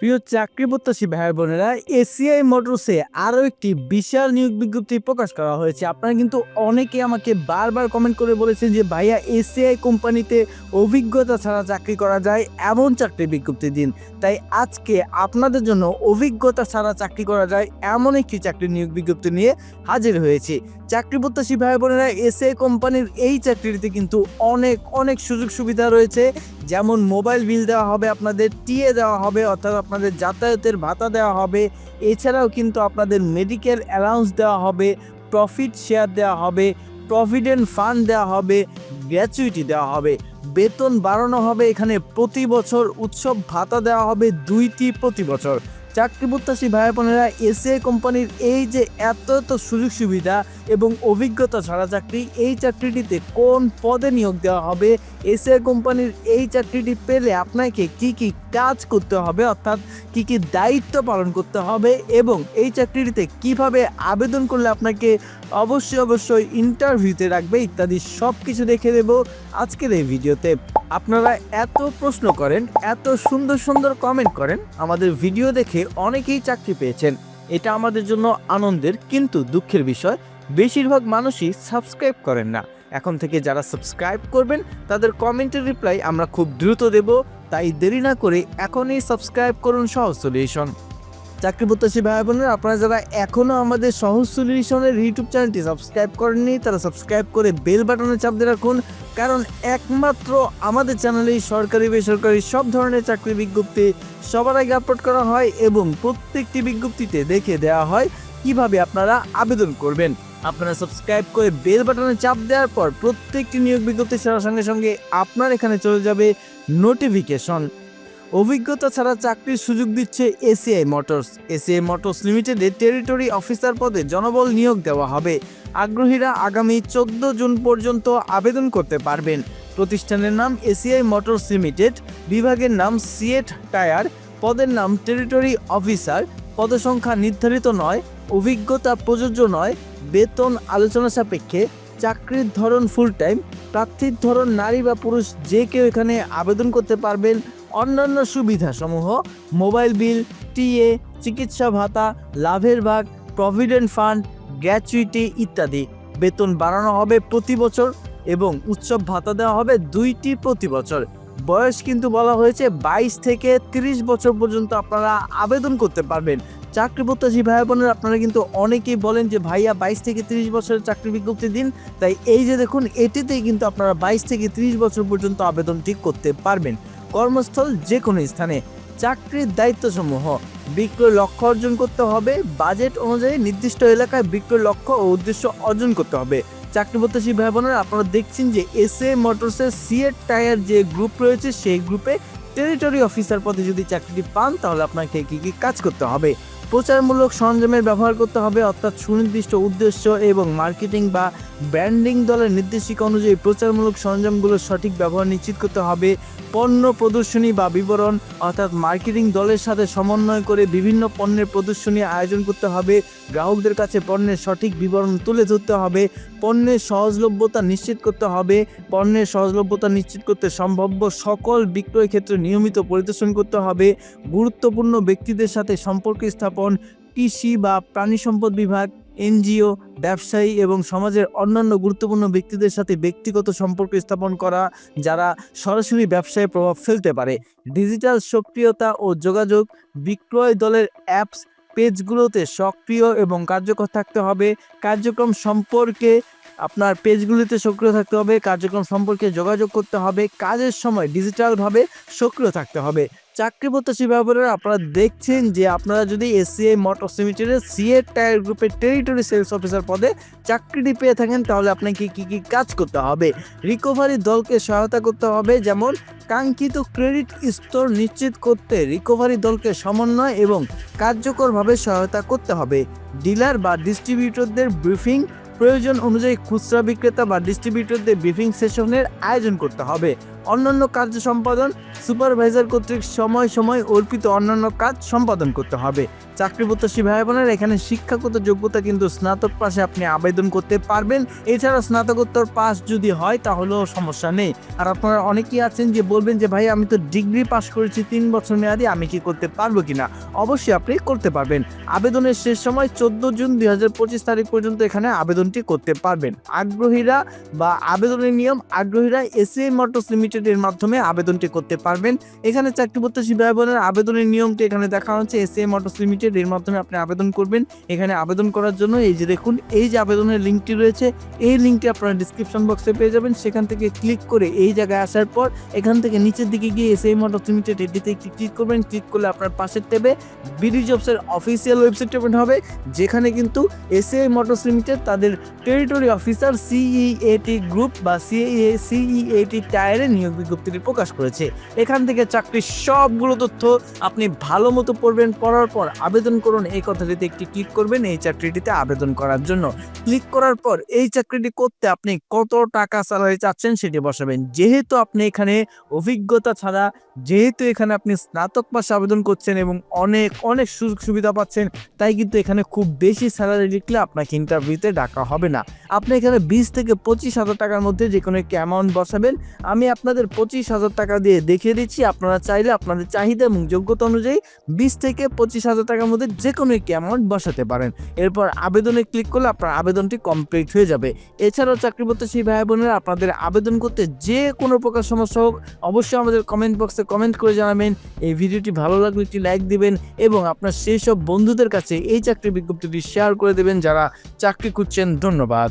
প্রিয় চাকরি প্রত্যাশী ভাই বোনেরা এসিআই মোটরসে আরও একটি বিশাল নিয়োগ বিজ্ঞপ্তি প্রকাশ করা হয়েছে। আপনারা কিন্তু অনেকে আমাকে বারবার কমেন্ট করে বলেছেন যে, ভাইয়া এসিআই কোম্পানিতে অভিজ্ঞতা ছাড়া চাকরি করা যায়? এমন চাকরি বিজ্ঞপ্তি দিন। তাই আজকে আপনাদের জন্য অভিজ্ঞতা ছাড়া চাকরি করা যায় এমন একটি চাকরি নিয়োগ বিজ্ঞপ্তি নিয়ে হাজির হয়েছে। চাকরি প্রত্যাশী ভাই বোনেরা এসিআই কোম্পানির এই চাকরিটিতে কিন্তু অনেক অনেক সুযোগ সুবিধা রয়েছে। যেমন মোবাইল বিল দেওয়া হবে, আপনাদের টিএ দেওয়া হবে, অর্থাৎ আপনাদের যাতায়াতের ভাতা দেওয়া হবে। এছাড়াও কিন্তু আপনাদের মেডিকেল অ্যালাউন্স দেওয়া হবে প্রফিট শেয়ার দেওয়া হবে প্রভিডেন্ট ফান্ড দেওয়া হবে গ্র্যাচুইটি দেওয়া হবে। বেতন বাড়ানো হবে, এখানে প্রতি বছর উৎসব ভাতা দেওয়া হবে দুইটি প্রতি বছর। চাকরি প্রত্যাশী ভাই বোনেরা এসিআই কোম্পানির এই যে এত এত সুযোগ সুবিধা এবং অভিজ্ঞতা ছাড়া চাকরি এই চাকরিটিতে কোন পদে নিয়োগ দেওয়া হবে? এসিআই কোম্পানির এই চাকরিটি পেলে আপনাকে কি কি কাজ করতে হবে, অর্থাৎ কি কি দায়িত্ব পালন করতে হবে এবং এই চাকরিটিতে কীভাবে আবেদন করলে আপনাকে অবশ্যই অবশ্যই ইন্টারভিউতে রাখবে ইত্যাদি সব কিছু দেখে দেব আজকের এই ভিডিওতে। আপনারা এত প্রশ্ন করেন, এত সুন্দর সুন্দর কমেন্ট করেন, আমাদের ভিডিও দেখে অনেকেই চাকরি পেয়েছেন। এটা আমাদের জন্য আনন্দের, কিন্তু দুঃখের বিষয় বেশিরভাগ মানুষই সাবস্ক্রাইব করেন না। এখন থেকে যারা সাবস্ক্রাইব করবেন, তাদের কমেন্টের রিপ্লাই আমরা খুব দ্রুত দেব, তাই দেরি না করে এখনই সাবস্ক্রাইব করুন সহজ সলিউশন চাকরি প্রত্যাশী ভাই বোনেরা, আপনারা যারা এখনও আমাদের সহজ সলিউশনের ইউটিউব চ্যানেলটি সাবস্ক্রাইব করেননি, তারা সাবস্ক্রাইব করে বেল বাটনে চাপ দিয়ে রাখুন, কারণ একমাত্র আমাদের চ্যানেলেই সরকারি, বেসরকারি সব ধরনের চাকরি বিজ্ঞপ্তি সবার আগে আপলোড করা হয় এবং প্রত্যেকটি বিজ্ঞপ্তিতে দেখে দেওয়া হয় কীভাবে আপনারা আবেদন করবেন। আপনারা সাবস্ক্রাইব করে বেল বাটনে চাপ দেওয়ার পর প্রত্যেকটি নিয়োগ বিজ্ঞপ্তি ছাড়ার সঙ্গে সঙ্গে আপনার এখানে চলে যাবে নোটিফিকেশন অভিজ্ঞতা ছাড়া চাকরির সুযোগ দিচ্ছে এসিআই মোটরস এসিআই মোটরস লিমিটেডে টেরিটরি অফিসার পদে জনবল নিয়োগ দেওয়া হবে। আগ্রহীরা আগামী চোদ্দ জুন পর্যন্ত আবেদন করতে পারবেন। প্রতিষ্ঠানের নাম এসিআই মোটরস লিমিটেড বিভাগের নাম সিএট টায়ার পদের নাম টেরিটরি অফিসার পদসংখ্যা নির্ধারিত নয় অভিজ্ঞতা প্রযোজ্য নয়। বেতন আলোচনা সাপেক্ষে চাকরির ধরন ফুল টাইম প্রার্থীর ধরন নারী বা পুরুষ যে কেউ এখানে আবেদন করতে পারবেন। অন্যান্য সুবিধাসমূহ মোবাইল বিল টিএ, চিকিৎসা ভাতা, লাভের ভাগ প্রভিডেন্ট ফান্ড গ্র্যাচুইটি ইত্যাদি। বেতন বাড়ানো হবে প্রতি বছর এবং উৎসব ভাতা দেওয়া হবে দুইটি প্রতি বছর। বয়স কিন্তু বলা হয়েছে বাইশ থেকে তিরিশ বছর পর্যন্ত আপনারা আবেদন করতে পারবেন। চাকরি প্রত্যাশী ভাই বোনের, আপনারা কিন্তু অনেকেই বলেন যে, ভাইয়া, বাইশ থেকে তিরিশ বছরের চাকরি বিজ্ঞপ্তি দিন। তাই এই যে দেখুন, এটিতেই কিন্তু আপনারা বাইশ থেকে তিরিশ বছর পর্যন্ত আবেদন ঠিক করতে পারবেন। কর্মস্থল যে কোনো স্থানে। চাকরির দায়িত্বসমূহ। বিক্রয় লক্ষ্য অর্জন করতে হবে। বাজেট অনুযায়ী নির্দিষ্ট এলাকায় বিক্রয় লক্ষ্য ও উদ্দেশ্য অর্জন করতে হবে। চাকরি প্রত্যাশী ভাই বোনেরা, আপনারা দেখছেন যে এস এ মোটরসের সিএট টায়ার যে গ্রুপ রয়েছে, সেই গ্রুপে টেরিটরি অফিসার পদে যদি চাকরিটি পান, তাহলে আপনাকে কী কী কাজ করতে হবে? প্রচারমূলক সরঞ্জামের ব্যবহার করতে হবে, অর্থাৎ সুনির্দিষ্ট উদ্দেশ্য এবং মার্কেটিং বা ব্র্যান্ডিং দলের নির্দেশিকা অনুযায়ী প্রচারমূলক সরঞ্জামগুলোর সঠিক ব্যবহার নিশ্চিত করতে হবে। পণ্য প্রদর্শনী বা বিবরণ, অর্থাৎ মার্কেটিং দলের সাথে সমন্বয় করে বিভিন্ন পণ্যের প্রদর্শনী আয়োজন করতে হবে। গ্রাহকদের কাছে পণ্যের সঠিক বিবরণ তুলে ধরতে হবে, পণ্যের সহজলভ্যতা নিশ্চিত করতে হবে, পণ্যের সহজলভ্যতা নিশ্চিত করতে সম্ভাব্য সকল বিক্রয় ক্ষেত্রে নিয়মিত পরিদর্শন করতে হবে, গুরুত্বপূর্ণ ব্যক্তিদের সাথে সম্পর্ক স্থাপন, কৃষি বা প্রাণী সম্পদ বিভাগ, এনজিও, ব্যবসায়ী এবং সমাজের অন্যান্য গুরুত্বপূর্ণ ব্যক্তিদের সাথে ব্যক্তিগত সম্পর্ক স্থাপন করা, যারা সরাসরি ব্যবসায় প্রভাব ফেলতে পারে। ডিজিটাল সক্রিয়তা ও যোগাযোগ, বিক্রয় দলের অ্যাপস পেজগুলোতে সক্রিয় এবং কার্যকর থাকতে হবে। কার্যক্রম সম্পর্কে আপনার পেজগুলিতে সক্রিয় থাকতে হবে, কার্যক্রম সম্পর্কে যোগাযোগ করতে হবে, কাজের সময় ডিজিটালভাবে সক্রিয় থাকতে হবে। চাকরি প্রত্যাশী ব্যাপারে আপনারা দেখছেন যে আপনারা যদি এসিআই মোটর লিমিটেডের সিএ টায়ার গ্রুপের টেরিটরি সেলস অফিসার পদে চাকরিটি পেয়ে থাকেন, তাহলে আপনাকে কি কি কাজ করতে হবে? রিকভারি দলকে সহায়তা করতে হবে, যেমন কাঙ্ক্ষিত ক্রেডিট স্তর নিশ্চিত করতে রিকভারি দলকে সমন্বয় এবং কার্যকরভাবে সহায়তা করতে হবে। ডিলার বা ডিস্ট্রিবিউটরদের ব্রিফিং প্রয়োজন অনুযায়ী খুচরা বিক্রেতা বা ডিস্ট্রিবিউটরদের ব্রিফিং সেশনের আয়োজন করতে হবে। অন্যান্য কার্য সম্পাদন সুপারভাইজার কর্তৃক সময় সময় অর্পিত অন্যান্য কাজ সম্পাদন করতে হবে। চাকরি প্রত্যাশী ভাই বোনের এখানে শিক্ষাগত যোগ্যতা কিন্তু স্নাতক পাশে আপনি আবেদন করতে পারবেন। এছাড়া স্নাতকোত্তর পাস যদি হয়, তাহলেও সমস্যা নেই। আর আপনারা অনেকেই আছেন যে বলবেন যে, ভাই, আমি তো ডিগ্রি পাস করেছি তিন বছর মেয়াদি, আমি কি করতে পারব কিনা? অবশ্যই আপনি করতে পারবেন। আবেদনের শেষ সময় চোদ্দ জুন দুই হাজার পঁচিশ তারিখ পর্যন্ত এখানে আবেদনটি করতে পারবেন। আগ্রহীরা বা আবেদনের নিয়ম, আগ্রহীরা এসিআই মোটরস লিমিটেডের মাধ্যমে আবেদনটি করতে পারবেন। এখানে চাকরি প্রত্যাশী ভাই বোনের আবেদনের নিয়মটি এখানে দেখা হচ্ছে। এসিআই মোটরস লিমিটেড এর মাধ্যমে আপনি আবেদন করবেন। এখানে আবেদন করার জন্য এই যে দেখুন, এই যে আবেদনের লিঙ্কটি রয়েছে, এই লিঙ্কটি আপনারা ডিসক্রিপশন বক্সে পেয়ে যাবেন। সেখান থেকে ক্লিক করে এই জায়গায় আসার পর এখান থেকে নিচের দিকে গিয়ে এসিআই মোটরস লিমিটেড এটিতে একটি ক্লিক করবেন। ক্লিক করলে আপনার পাশের ট্যাবে বিডি জবসের অফিসিয়াল ওয়েবসাইট ওপেন হবে। যেখানে কিন্তু এস এসিআই মোটরস লিমিটেড তাদের টেরিটরি অফিসার সিইএটি গ্রুপ বা সিএ সিইএটি টায়ারে নিয়োগ বিজ্ঞপ্তিটি প্রকাশ করেছে। এখান থেকে চাকরির সবগুলো তথ্য আপনি ভালো মতো পড়বেন, পড়ার পর আবেদন করুন। এই কথাটিতে একটি ক্লিক করবেন এই চাকরিটিতে আবেদন করার জন্য। ক্লিক করার পর এই চাকরিটি করতে আপনি কত টাকা স্যালারি চাচ্ছেন সেটি বসাবেন। যেহেতু আপনি এখানে অভিজ্ঞতা ছাড়া, যেহেতু এখানে আপনি স্নাতক পাশে আবেদন করছেন এবং অনেক অনেক সুযোগ সুবিধা পাচ্ছেন, তাই কিন্তু এখানে খুব বেশি স্যালারি লিখলে আপনাকে ইন্টারভিউতে ডাকা হবে না। আপনি এখানে বিশ থেকে পঁচিশ হাজার টাকার মধ্যে যে কোনো একটি অ্যামাউন্ট বসাবেন। আমি আপনাদের পঁচিশ হাজার টাকা দিয়ে দেখিয়ে দিচ্ছি। আপনারা চাইলে আপনাদের চাহিদা এবং যোগ্যতা অনুযায়ী বিশ থেকে পঁচিশ হাজার টাকার মধ্যে যে কোনো একটি অ্যামাউন্ট বসাতে পারেন। এরপর আবেদনে ক্লিক করলে আপনার আবেদনটি কমপ্লিট হয়ে যাবে। এছাড়াও চাকরি প্রত্যাশী ভাই বোনেরা, আপনাদের আবেদন করতে যে কোনো প্রকার সমস্যা হোক, অবশ্যই আমাদের কমেন্ট বক্সে কমেন্ট করে জানাবেন। এই ভিডিওটি ভালো লাগলে একটি লাইক দিবেন এবং আপনার সেই সব বন্ধুদের কাছে এই চাকরি বিজ্ঞপ্তিটি শেয়ার করে দেবেন যারা চাকরি খুঁজছেন। ধন্যবাদ।